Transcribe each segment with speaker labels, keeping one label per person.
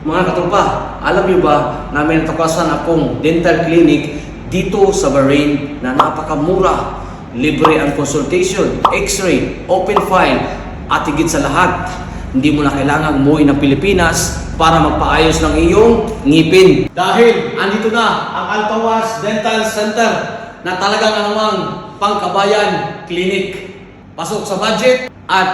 Speaker 1: Mga katropa, alam niyo ba na may natakasan akong dental clinic dito sa Bahrain na napakamura. Libre ang consultation, x-ray, open file, at higit sa lahat, hindi mo na kailangang umuwi ng Pilipinas para magpaayos ng iyong ngipin. Dahil andito na ang Altawas Dental Center na talagang anumang pangkabayan clinic. Pasok sa budget at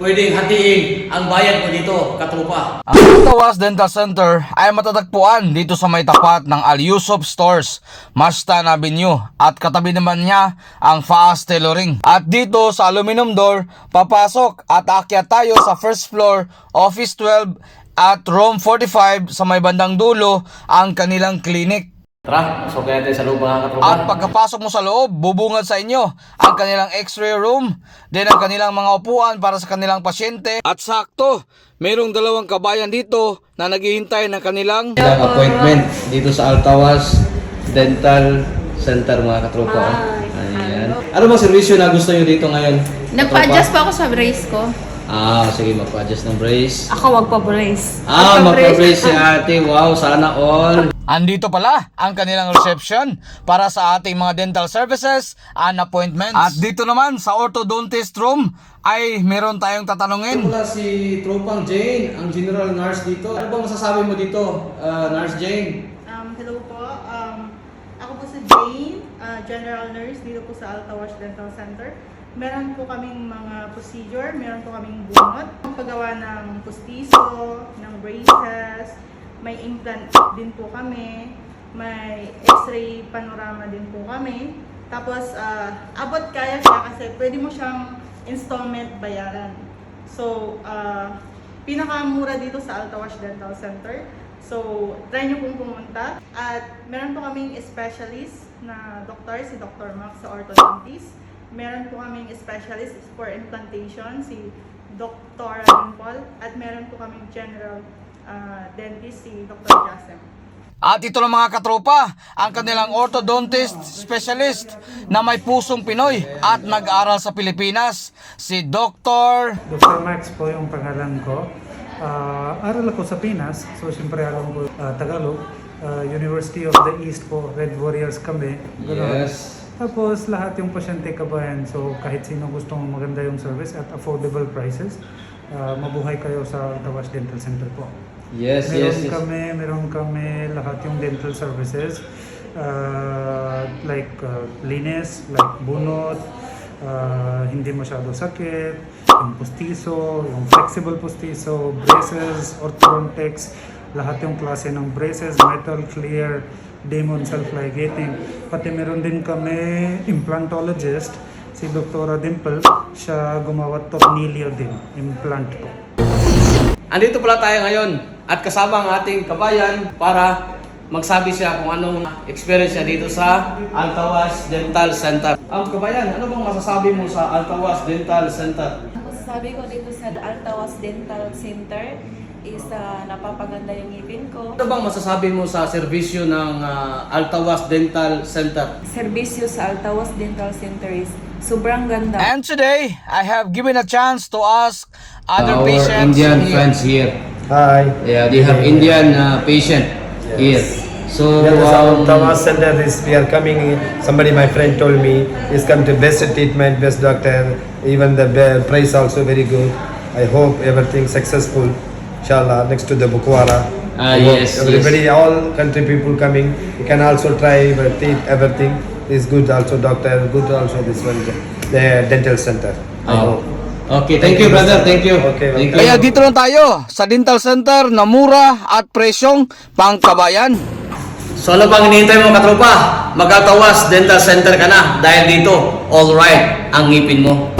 Speaker 1: pwedeng hatiin ang bayad mo dito, katrupa.
Speaker 2: Ang Tawas Dental Center ay matatagpuan dito sa may tapat ng Al Yusuf Stores, Mastan Avenue at katabi naman niya ang Faas Tailoring. At dito sa aluminum door, papasok at aakyat tayo sa first floor, Office 12 at Room 45 sa may bandang dulo ang kanilang clinic.
Speaker 1: Tara, pasok kaya tayo sa loob mga katrupa.
Speaker 2: At pagkapasok mo sa loob, bubungad sa inyo ang kanilang x-ray room, din ang kanilang mga upuan para sa kanilang pasyente. At sakto, mayroong dalawang kabayan dito na naghihintay ng kanilang
Speaker 1: Ilang appointment dito sa Altawas Dental Center mga katropa. Ayan. Ano bang servisyo na gusto nyo dito ngayon?
Speaker 3: Nagpa-adjust pa ako sa brace ko.
Speaker 1: Ah, sige, magpa-adjust ng brace.
Speaker 3: Ako wag pa brace.
Speaker 1: Ah, magpa-brace si ate. Wow, sana all.
Speaker 2: Andito pala ang kanilang reception para sa ating mga dental services and appointments. At dito naman sa orthodontist room ay meron tayong tatanungin.
Speaker 1: Wala si Tropang Jane, ang general nurse dito. Ano bang masasabi mo dito, ah, Nurse Jane?
Speaker 4: Um, hello po. Um, ako po si Jane, uh, General Nurse dito po sa Altawash Dental Center. Meron po kaming mga procedure, meron po kaming bunot, paggawa ng pustiso, ng braces, may implant din po kami, may x-ray panorama din po kami. Tapos, ah, abot kaya siya kasi pwede mo siyang installment bayaran. So, ah, pinakamura dito sa Altawash Dental Center. So, try nyo pong pumunta. At meron po kaming specialist na doktor, si Dr. Max sa orthodontist. Meron po kaming specialist for implantation, si Dr. Dimple. At meron po kaming general ah, dentist, si Dr. Jasem.
Speaker 2: At ito na mga katropa, ang kanilang orthodontist specialist na may pusong Pinoy at nag-aral sa Pilipinas, si Dr.
Speaker 5: Dr. Max po yung pangalan ko. Ah, aral ako sa Pinas, so siyempre alam ko ah, Tagalog. Ah, University of the East po, Red Warriors kami. Ganun.
Speaker 1: Yes.
Speaker 5: Tapos lahat yung pasyente kabayan, so kahit sino gustong maganda yung service at affordable prices, ah, mabuhay kayo sa Tawas Dental Center po.
Speaker 1: Yes,
Speaker 5: meron
Speaker 1: yes, yes.
Speaker 5: kami, meron kami lahat yung dental services ah, like ah, linis, like bunot, ah, hindi masyado sakit, yung pustiso, yung flexible pustiso, braces, orthodontics, lahat yung klase ng braces, metal clear, demon self-ligating. Pati meron din kami implantologist, si Dr. Dimple, siya gumawa tornilyo din, implant po.
Speaker 1: Andito pala tayo ngayon at kasama ang ating kabayan para magsabi siya kung anong experience niya dito sa Altawas Dental Center. Ang kabayan, ano bang masasabi mo sa Altawas Dental Center?
Speaker 6: Masasabi ko dito sa Altawas Dental Center is ah, napapaganda yung ngipin ko.
Speaker 1: Ano bang masasabi mo sa serbisyo ng ah, Altawas Dental Center?
Speaker 6: Serbisyo sa Altawas Dental Center is sobrang ganda.
Speaker 2: And today, I have given a chance to ask other
Speaker 1: Our
Speaker 2: patients
Speaker 1: Indian
Speaker 2: here.
Speaker 1: friends here.
Speaker 7: Hi.
Speaker 1: Yeah, they have Indian uh, patient here. So,
Speaker 7: Yeah, this
Speaker 1: um,
Speaker 7: Thomas Center is we are coming. Somebody, my friend, told me is come to best treatment, best doctor. Even the be- price also very good. I hope everything successful. Inshallah, next to the Bukwara.
Speaker 1: Ah,
Speaker 7: I hope
Speaker 1: yes,
Speaker 7: Everybody, all country people coming. You can also try but teeth, everything is good. Also, doctor, good. Also, this one, the dental center. I
Speaker 1: Oh.
Speaker 7: hope.
Speaker 1: Okay, thank you brother, thank you.
Speaker 7: Okay,
Speaker 1: Thank
Speaker 2: Kaya
Speaker 1: you.
Speaker 2: dito lang tayo sa dental center na mura at presyong pangkabayan.
Speaker 1: So ano bang hinihintay mo katropa? Magkatawas Dental Center ka na dahil dito, all right ang ngipin mo.